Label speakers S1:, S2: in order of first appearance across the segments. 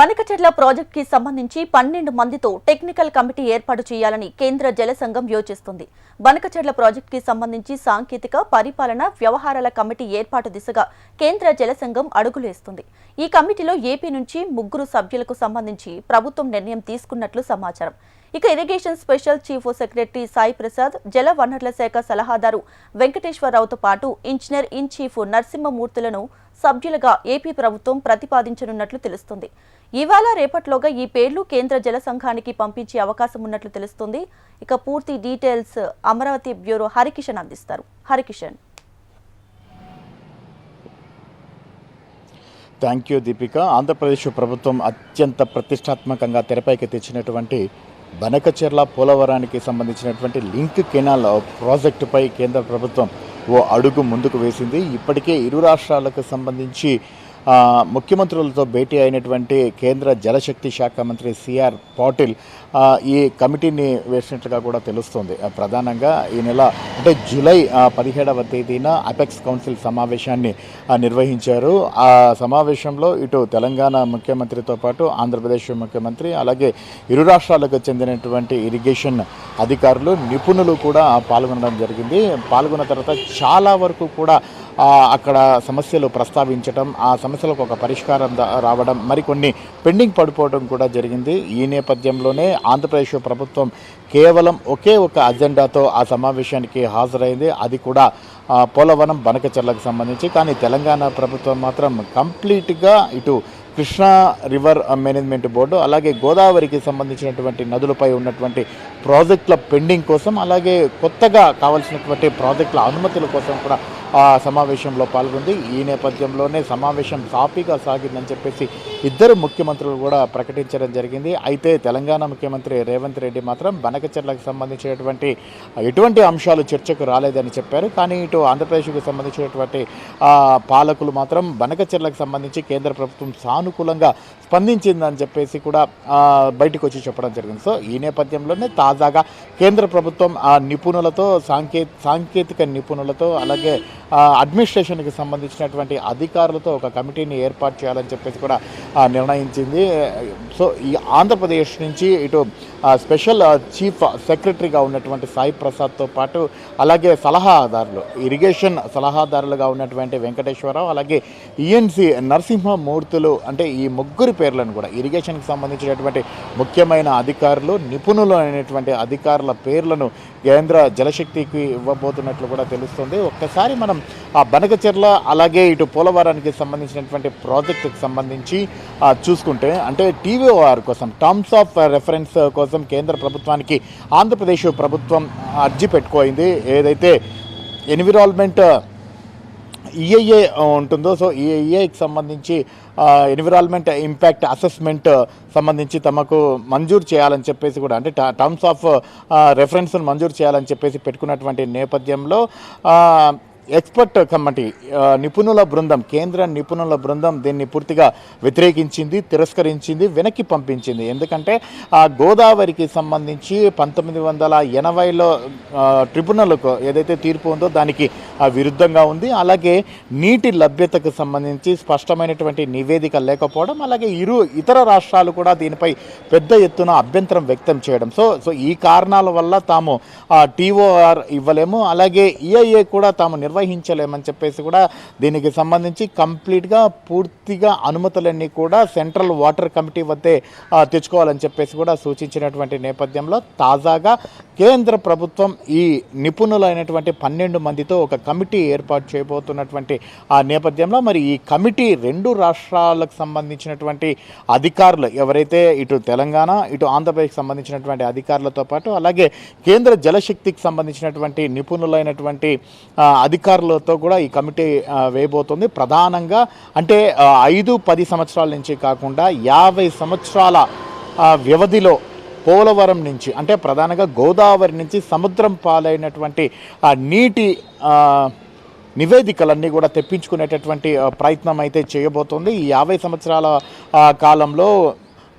S1: బనకచెర్ల ప్రాజెక్ట్కి సంబంధించి పన్నెండు మందితో టెక్నికల్ కమిటీ ఏర్పాటు చేయాలని కేంద్ర జల సంఘం యోచిస్తుంది. బనకచెట్ల ప్రాజెక్ట్కి సంబంధించి సాంకేతిక పరిపాలన వ్యవహారాల కమిటీ ఏర్పాటు దిశగా కేంద్ర జల సంఘం అడుగులేస్తుంది. ఈ కమిటీలో ఏపీ నుంచి ముగ్గురు సభ్యులకు సంబంధించి ప్రభుత్వం నిర్ణయం తీసుకున్నట్లు సమాచారం. ఇక irrigation special chief secretary Sai Prasad జల వనరుల శాఖ సలహాదారు వెంకటేశ్వరరావుతో పాటు ఇంజనీర్ ఇన్ చీఫ్ నరసింహమూర్తులను సభ్యులుగా ఏపీ ప్రభుత్వం ప్రతిపాదించనున్నట్లు తెలుస్తుంది. ఇవాళ రేపట్లోగా ఈ పేర్లు కేంద్ర జల సంఘానికి పంపించే అవకాశం ఉన్నట్లు తెలుస్తుంది. ఇక పూర్తి డీటెయిల్స్ అమరావతి బ్యూరో హరికిషన్ అందిస్తారు. హరికిషన్.
S2: థ్యాంక్ యూ దీపిక ఆంధ్రప్రదేశ్ ప్రభుత్వం అత్యంత ప్రతిష్టాత్మకంగా తెరపైకి తెచ్చినటువంటి బనకచెర్ల పోలవరానికి సంబంధించినటువంటి లింక్ కెనాల్ ప్రాజెక్టుపై కేంద్ర ప్రభుత్వం ఓ అడుగు ముందుకు వేసింది. ఇప్పటికే ఇరు రాష్ట్రాలకు సంబంధించి ముఖ్యమంత్రులతో భేటీ అయినటువంటి కేంద్ర జలశక్తి శాఖ మంత్రి సిఆర్ పాటిల్ ఈ కమిటీని వేసినట్లుగా కూడా తెలుస్తోంది. ప్రధానంగా ఈ నెల అంటే జూలై పదిహేడవ తేదీన అపెక్స్ కౌన్సిల్ సమావేశాన్ని నిర్వహించారు. ఆ సమావేశంలో ఇటు తెలంగాణ ముఖ్యమంత్రితో పాటు ఆంధ్రప్రదేశ్ ముఖ్యమంత్రి అలాగే ఇరు రాష్ట్రాలకు చెందినటువంటి ఇరిగేషన్ అధికారులు నిపుణులు కూడా పాల్గొనడం జరిగింది. పాల్గొన్న తర్వాత చాలా వరకు కూడా అక్కడ సమస్యలు ప్రస్తావించడం ఆ సమస్యలకు ఒక పరిష్కారం దా- రావడం మరికొన్ని పెండింగ్ పడిపోవడం కూడా జరిగింది. ఈ నేపథ్యంలోనే ఆంధ్రప్రదేశ్ ప్రభుత్వం కేవలం ఒకే ఒక అజెండాతో ఆ సమావేశానికి హాజరైంది. అది కూడా పోలవరం బనకచెర్లకు సంబంధించి. కానీ తెలంగాణ ప్రభుత్వం మాత్రం కంప్లీట్గా ఇటు కృష్ణా రివర్ మేనేజ్మెంట్ బోర్డు అలాగే గోదావరికి సంబంధించినటువంటి నదులపై ఉన్నటువంటి ప్రాజెక్టుల పెండింగ్ కోసం అలాగే కొత్తగా కావాల్సినటువంటి ప్రాజెక్టుల అనుమతుల కోసం కూడా ఆ సమావేశంలో పాల్గొంది. ఈ నేపథ్యంలోనే సమావేశం సాఫీగా సాగిందని చెప్పేసి ఇద్దరు ముఖ్యమంత్రులు కూడా ప్రకటించడం జరిగింది. అయితే తెలంగాణ ముఖ్యమంత్రి రేవంత్ రెడ్డి మాత్రం బనకచెర్లకు సంబంధించినటువంటి ఎటువంటి అంశాలు చర్చకు రాలేదని చెప్పారు. కానీ ఇటు ఆంధ్రప్రదేశ్కు సంబంధించినటువంటి పాలకులు మాత్రం బనకచెర్లకు సంబంధించి కేంద్ర ప్రభుత్వం సానుకూలంగా స్పందించిందని చెప్పేసి కూడా బయటకు వచ్చి చెప్పడం జరిగింది. సో ఈ నేపథ్యంలోనే తాజాగా కేంద్ర ప్రభుత్వం ఆ నిపుణులతో సాంకే సాంకేతిక నిపుణులతో అలాగే అడ్మినిస్ట్రేషన్కి సంబంధించినటువంటి అధికారులతో ఒక కమిటీని ఏర్పాటు చేయాలని చెప్పేసి కూడా నిర్ణయించింది. సో ఈ ఆంధ్రప్రదేశ్ నుంచి ఇటు స్పెషల్ చీఫ్ సెక్రటరీగా ఉన్నటువంటి సాయి ప్రసాద్తో పాటు అలాగే సలహాదారులు ఇరిగేషన్ సలహాదారులుగా ఉన్నటువంటి వెంకటేశ్వరరావు అలాగే ఈఎన్సి నరసింహమూర్తులు అంటే ఈ ముగ్గురు పేర్లను కూడా ఇరిగేషన్కి సంబంధించినటువంటి ముఖ్యమైన అధికారులు నిపుణులు అయినటువంటి అధికారుల పేర్లను కేంద్ర జలశక్తికి ఇవ్వబోతున్నట్లు కూడా తెలుస్తుంది. ఒక్కసారి మనం ఆ బనకచెర్ల అలాగే ఇటు పోలవరానికి సంబంధించినటువంటి ప్రాజెక్టుకి సంబంధించి చూసుకుంటే అంటే టీవీఓఆర్ కోసం టర్మ్స్ ఆఫ్ రెఫరెన్స్ కోసం కేంద్ర ప్రభుత్వానికి ఆంధ్రప్రదేశ్ ప్రభుత్వం అర్జీ పెట్టుకోయింది. ఏదైతే ఎన్విరాన్మెంట్ ఈఐఏ uh, ఉంటుందో సో ఈ ఈఐకి సంబంధించి ఎన్విరాన్మెంట్ ఇంపాక్ట్ అసెస్మెంట్ సంబంధించి తమకు మంజూరు చేయాలని చెప్పేసి కూడా అంటే టర్మ్స్ ఆఫ్ రెఫరెన్స్ను మంజూరు చేయాలని చెప్పేసి పెట్టుకున్నటువంటి నేపథ్యంలో uh, ఎక్స్పర్ట్ కమిటీ నిపుణుల బృందం కేంద్ర నిపుణుల బృందం దీన్ని పూర్తిగా వ్యతిరేకించింది తిరస్కరించింది వెనక్కి పంపించింది. ఎందుకంటే ఆ గోదావరికి సంబంధించి పంతొమ్మిది వందల ఎనభైలో ట్రిబ్యునల్కు ఏదైతే తీర్పు ఉందో దానికి విరుద్ధంగా ఉంది. అలాగే నీటి లభ్యతకు సంబంధించి స్పష్టమైనటువంటి నివేదిక లేకపోవడం అలాగే ఇరు ఇతర రాష్ట్రాలు కూడా దీనిపై పెద్ద ఎత్తున అభ్యంతరం వ్యక్తం చేయడం. సో సో ఈ కారణాల వల్ల తాము టీఓఆర్ ఇవ్వలేము. అలాగే ఈఐఏ కూడా తాము నిర్వహించలేమని చెప్పేసి కూడా దీనికి సంబంధించి కంప్లీట్గా పూర్తిగా అనుమతులన్నీ కూడా సెంట్రల్ వాటర్ కమిటీ వద్దే తెచ్చుకోవాలని చెప్పేసి కూడా సూచించినటువంటి నేపథ్యంలో తాజాగా కేంద్ర ప్రభుత్వం ఈ నిపుణులైనటువంటి పన్నెండు మందితో ఒక కమిటీ ఏర్పాటు చేయబోతున్నటువంటి ఆ నేపథ్యంలో మరి ఈ కమిటీ రెండు రాష్ట్రాలకు సంబంధించినటువంటి అధికారులు ఎవరైతే ఇటు తెలంగాణ ఇటు ఆంధ్రప్రదేశ్కి సంబంధించినటువంటి అధికారులతో పాటు అలాగే కేంద్ర జలశక్తికి సంబంధించినటువంటి నిపుణులైనటువంటి అధికారులు అధికారులతో కూడా ఈ కమిటీ వేయబోతుంది. ప్రధానంగా అంటే ఐదు పది సంవత్సరాల నుంచి కాకుండా యాభై సంవత్సరాల వ్యవధిలో పోలవరం నుంచి అంటే ప్రధానంగా గోదావరి నుంచి సముద్రం పాలైనటువంటి నీటి నివేదికలన్నీ కూడా తెప్పించుకునేటటువంటి ప్రయత్నం అయితే చేయబోతోంది. ఈ యాభై సంవత్సరాల కాలంలో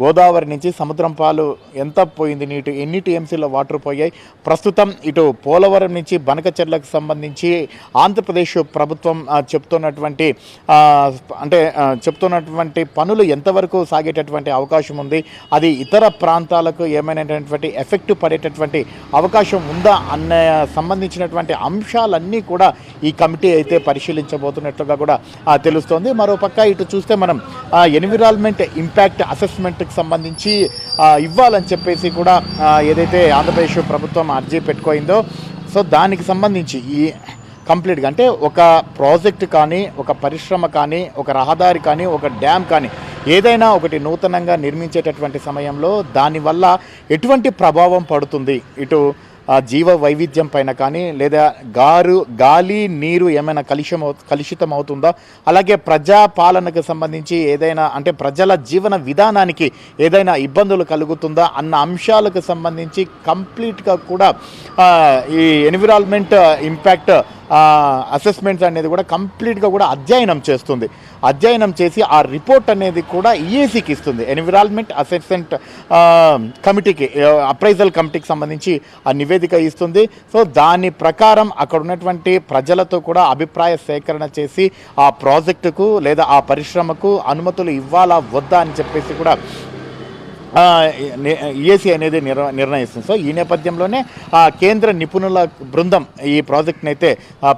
S2: గోదావరి నుంచి సముద్రం పాలు ఎంత పోయింది? నీటి ఎన్ని టీఎంసీలో వాటర్ పోయాయి? ప్రస్తుతం ఇటు పోలవరం నుంచి బనకచెర్లకు సంబంధించి ఆంధ్రప్రదేశ్ ప్రభుత్వం చెప్తున్నటువంటి అంటే చెప్తున్నటువంటి పనులు ఎంతవరకు సాగేటటువంటి అవకాశం ఉంది? అది ఇతర ప్రాంతాలకు ఏమైనటువంటి ఎఫెక్ట్ పడేటటువంటి అవకాశం ఉందా? అన్న సంబంధించినటువంటి అంశాలన్నీ కూడా ఈ కమిటీ అయితే పరిశీలించబోతున్నట్లుగా కూడా తెలుస్తోంది. మరోపక్క ఇటు చూస్తే మనం ఎన్విరాన్మెంట్ ఇంపాక్ట్ అసెస్మెంట్ అసెస్మెంట్కి సంబంధించి ఇవ్వాలని చెప్పేసి కూడా ఏదైతే ఆంధ్రప్రదేశ్ ప్రభుత్వం అర్జీ పెట్టుకోయిందో సో దానికి సంబంధించి ఈ కంప్లీట్గా అంటే ఒక ప్రాజెక్ట్ కానీ ఒక పరిశ్రమ కానీ ఒక రహదారి కానీ ఒక డ్యామ్ కానీ ఏదైనా ఒకటి నూతనంగా నిర్మించేటటువంటి సమయంలో దానివల్ల ఎటువంటి ప్రభావం పడుతుంది? ఇటు జీవ వైవిధ్యం పైన కానీ లేదా గారు గాలి నీరు ఏమైనా కలుషం అవు- కలుషితం అవుతుందా? అలాగే ప్రజా పాలనకు సంబంధించి ఏదైనా అంటే ప్రజల జీవన విధానానికి ఏదైనా ఇబ్బందులు కలుగుతుందా అన్న అంశాలకు సంబంధించి కంప్లీట్గా కూడా ఈ ఎన్విరాన్మెంట్ ఇంపాక్ట్ అసెస్మెంట్స్ అనేది కూడా కంప్లీట్గా కూడా అధ్యయనం చేస్తుంది. అధ్యయనం చేసి ఆ రిపోర్ట్ అనేది కూడా ఈఏసీకి ఇస్తుంది. ఎన్విరాన్మెంట్ అసెస్మెంట్ కమిటీకి అప్రైజల్ కమిటీకి సంబంధించి ఆ నివేదిక ఇస్తుంది. సో దాని ప్రకారం అక్కడ ఉన్నటువంటి ప్రజలతో కూడా అభిప్రాయ సేకరణ చేసి ఆ ప్రాజెక్టుకు లేదా ఆ పరిశ్రమకు అనుమతులు ఇవ్వాలా వద్దా అని చెప్పేసి కూడా ఈఏసీ అనేది నిర్ నిర్ణయిస్తుంది. సో ఈ నేపథ్యంలోనే ఆ, కేంద్ర నిపుణుల బృందం ఈ ప్రాజెక్ట్ని అయితే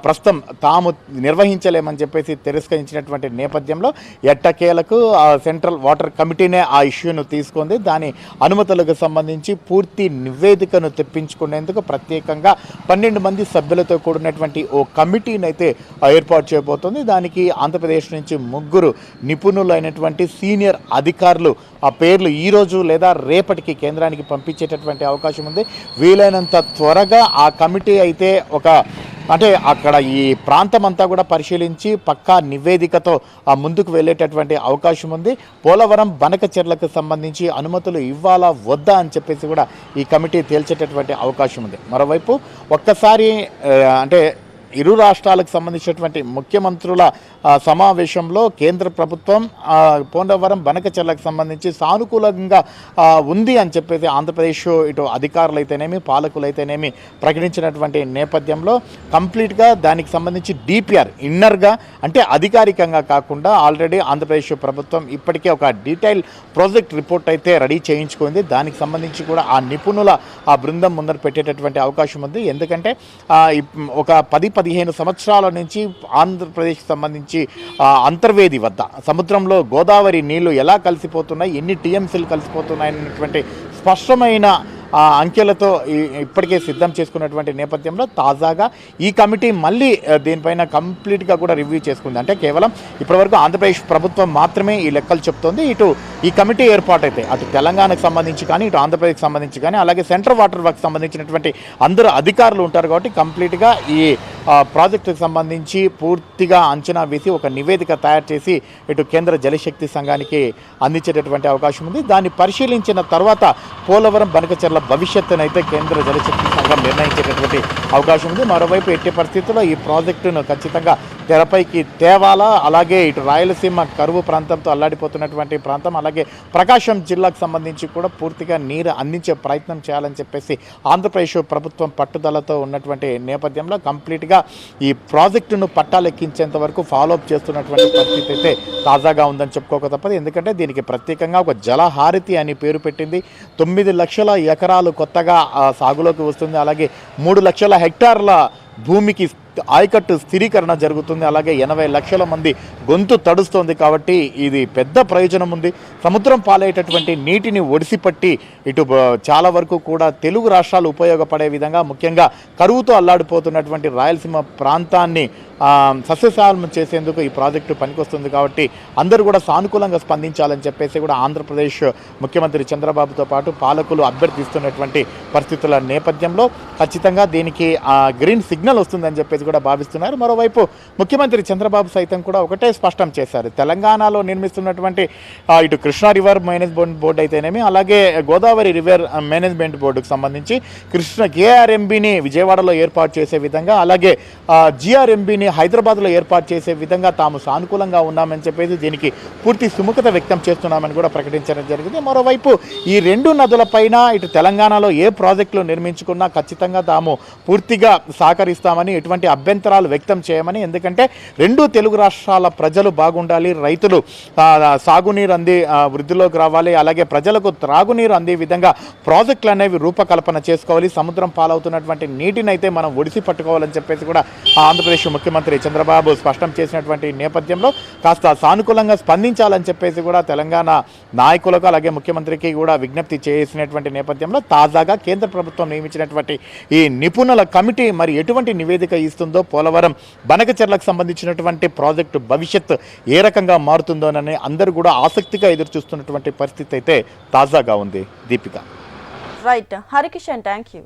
S2: ప్రస్తుతం తాము నిర్వహించలేమని చెప్పేసి తిరస్కరించినటువంటి నేపథ్యంలో ఎట్టకేలకు ఆ సెంట్రల్ వాటర్ కమిటీనే ఆ ఇష్యూను తీసుకుంది. దాని అనుమతులకు సంబంధించి పూర్తి నివేదికను తెప్పించుకునేందుకు ప్రత్యేకంగా పన్నెండు మంది సభ్యులతో కూడినటువంటి ఓ కమిటీని అయితే ఏర్పాటు చేయబోతోంది. దానికి ఆంధ్రప్రదేశ్ నుంచి ముగ్గురు నిపుణులైనటువంటి సీనియర్ అధికారులు ఆ పేర్లు ఈరోజు లేదా రేపటికి కేంద్రానికి పంపించేటటువంటి అవకాశం ఉంది. వీలైనంత త్వరగా ఆ కమిటీ అయితే ఒక అంటే అక్కడ ఈ ప్రాంతం అంతా కూడా పరిశీలించి పక్కా నివేదికతో ఆ ముందుకు వెళ్ళేటటువంటి అవకాశం ఉంది. పోలవరం బనకచెర్లకు సంబంధించి అనుమతులు ఇవ్వాలా వద్దా అని చెప్పేసి కూడా ఈ కమిటీ తేల్చేటటువంటి అవకాశం ఉంది. మరోవైపు ఒక్కసారి అంటే ఇరు రాష్ట్రాలకు సంబంధించినటువంటి ముఖ్యమంత్రుల సమావేశంలో కేంద్ర ప్రభుత్వం పోండవరం బనక బనకచెర్లకు సంబంధించి సానుకూలంగా ఉంది అని చెప్పేసి ఆంధ్రప్రదేశ్ ఇటు అధికారులైతేనేమి పాలకులైతేనేమి ప్రకటించినటువంటి నేపథ్యంలో కంప్లీట్గా దానికి సంబంధించి డిపిఆర్ ఇన్నర్గా అంటే అధికారికంగా కాకుండా ఆల్రెడీ ఆంధ్రప్రదేశ్ ప్రభుత్వం ఇప్పటికే ఒక డీటెయిల్ ప్రాజెక్ట్ రిపోర్ట్ అయితే రెడీ చేయించుకుంది. దానికి సంబంధించి కూడా ఆ నిపుణుల ఆ బృందం ముందర పెట్టేటటువంటి అవకాశం ఉంది. ఎందుకంటే ఒక పది పదిహేను సంవత్సరాల నుంచి ఆంధ్రప్రదేశ్కి సంబంధించి అంతర్వేది వద్ద సముద్రంలో గోదావరి నీళ్ళు ఎలా కలిసిపోతున్నాయి ఎన్ని టీఎంసీలు కలిసిపోతున్నాయి అనేటువంటి స్పష్టమైన అంకెలతో ఇప్పటికే సిద్ధం చేసుకున్నటువంటి నేపథ్యంలో తాజాగా ఈ కమిటీ మళ్ళీ దీనిపైన కంప్లీట్గా కూడా రివ్యూ చేసుకుంది. అంటే కేవలం ఇప్పటివరకు ఆంధ్రప్రదేశ్ ప్రభుత్వం మాత్రమే ఈ లెక్కలు చెప్తోంది. ఇటు ఈ కమిటీ ఏర్పాటైతే అటు తెలంగాణకు సంబంధించి కానీ ఇటు ఆంధ్రప్రదేశ్కి సంబంధించి కానీ అలాగే సెంట్రల్ వాటర్ వర్క్ సంబంధించినటువంటి అందరు అధికారులు ఉంటారు కాబట్టి కంప్లీట్గా ఈ ప్రాజెక్టుకు సంబంధించి పూర్తిగా అంచనా వేసి ఒక నివేదిక తయారు చేసి ఇటు కేంద్ర జలశక్తి సంఘానికి అందించేటటువంటి అవకాశం ఉంది. దాన్ని పరిశీలించిన తర్వాత పోలవరం బనకచెర్ల భవిష్యత్తునైతే కేంద్ర జలశక్తి సంఘం నిర్ణయించేటటువంటి అవకాశం ఉంది. మరోవైపు ఎట్టి పరిస్థితుల్లో ఈ ప్రాజెక్టును ఖచ్చితంగా తెరపైకి తేవాలా? అలాగే ఇటు రాయలసీమ కరువు ప్రాంతంతో అల్లాడిపోతున్నటువంటి ప్రాంతం అలాగే ప్రకాశం జిల్లాకు సంబంధించి కూడా పూర్తిగా నీరు అందించే ప్రయత్నం చేయాలని చెప్పేసి ఆంధ్రప్రదేశ్ ప్రభుత్వం పట్టుదలతో ఉన్నటువంటి నేపథ్యంలో కంప్లీట్గా ఈ ప్రాజెక్టును పట్టాలెక్కించేంత వరకు ఫాలోఅప్ చేస్తున్నటువంటి పరిస్థితి అయితే తాజాగా ఉందని చెప్పుకోక తప్పదు. ఎందుకంటే దీనికి ప్రత్యేకంగా ఒక జలహారతి అని పేరు పెట్టింది. తొమ్మిది లక్షల ఎకరాలు కొత్తగా సాగులోకి వస్తుంది. అలాగే మూడు లక్షల హెక్టార్ల భూమికి ఆయకట్టు స్థిరీకరణ జరుగుతుంది. అలాగే ఎనభై లక్షల మంది గొంతు తడుస్తోంది కాబట్టి ఇది పెద్ద ప్రయోజనం ఉంది. సముద్రం పాలయ్యేటటువంటి నీటిని ఒడిసిపట్టి ఇటు చాలా వరకు కూడా తెలుగు రాష్ట్రాలు ఉపయోగపడే విధంగా ముఖ్యంగా కరువుతో అల్లాడిపోతున్నటువంటి రాయలసీమ ప్రాంతాన్ని సస్యశాలం చేసేందుకు ఈ ప్రాజెక్టు పనికొస్తుంది కాబట్టి అందరూ కూడా సానుకూలంగా స్పందించాలని చెప్పేసి కూడా ఆంధ్రప్రదేశ్ ముఖ్యమంత్రి చంద్రబాబుతో పాటు పాలకులు అభ్యర్థిస్తున్నటువంటి పరిస్థితుల నేపథ్యంలో ఖచ్చితంగా దీనికి ఆ, గ్రీన్ సిగ్నల్ వస్తుందని చెప్పేసి కూడా భావిస్తున్నారు. మరోవైపు ముఖ్యమంత్రి చంద్రబాబు సైతం కూడా ఒకటే స్పష్టం చేశారు. తెలంగాణలో నిర్మిస్తున్నటువంటి ఇటు కృష్ణా రివర్ మేనేజ్మెంట్ బోర్డు అయితేనేమి అలాగే గోదావరి రివర్ మేనేజ్మెంట్ బోర్డుకు సంబంధించి కృష్ణ కేఆర్ఎంబిని విజయవాడలో ఏర్పాటు చేసే విధంగా అలాగే జిఆర్ఎంబిని హైదరాబాద్లో ఏర్పాటు చేసే విధంగా తాము సానుకూలంగా ఉన్నామని చెప్పేసి దీనికి పూర్తి సుముఖత వ్యక్తం చేస్తున్నామని కూడా ప్రకటించడం జరిగింది. మరోవైపు ఈ రెండు నదులపైన ఇటు తెలంగాణలో ఏ ప్రాజెక్టులు నిర్మించుకున్నా ఖచ్చితంగా తాము పూర్తిగా సహకరిస్తామని ఎటువంటి అభ్యంతరాలు వ్యక్తం చేయమని ఎందుకంటే రెండు తెలుగు రాష్ట్రాల ప్రజలు బాగుండాలి రైతులు సాగునీరు అంది వృద్ధిలోకి రావాలి అలాగే ప్రజలకు త్రాగునీరు అందే విధంగా ప్రాజెక్టులు అనేవి రూపకల్పన చేసుకోవాలి సముద్రం పాలవుతున్నటువంటి నీటిని అయితే మనం ఒడిసి పట్టుకోవాలని చెప్పేసి కూడా ఆంధ్రప్రదేశ్ ముఖ్యమంత్రి చంద్రబాబు స్పష్టం చేసినటువంటి నేపథ్యంలో కాస్త సానుకూలంగా స్పందించాలని చెప్పేసి కూడా తెలంగాణ నాయకులకు అలాగే ముఖ్యమంత్రికి కూడా విజ్ఞప్తి చేసినటువంటి నేపథ్యంలో తాజాగా కేంద్ర ప్రభుత్వం నియమించినటువంటి ఈ నిపుణుల కమిటీ మరి ఎటువంటి ఎటువంటి నివేదిక ఇస్తుందో పోలవరం బనకచెర్లకు సంబంధించినటువంటి ప్రాజెక్టు భవిష్యత్ ఏ రకంగా మారుతుందోనని అందరూ కూడా ఆసక్తిగా ఎదురు చూస్తున్నటువంటి పరిస్థితి అయితే తాజాగా ఉంది. Deepika.
S1: Right Harikishan thank you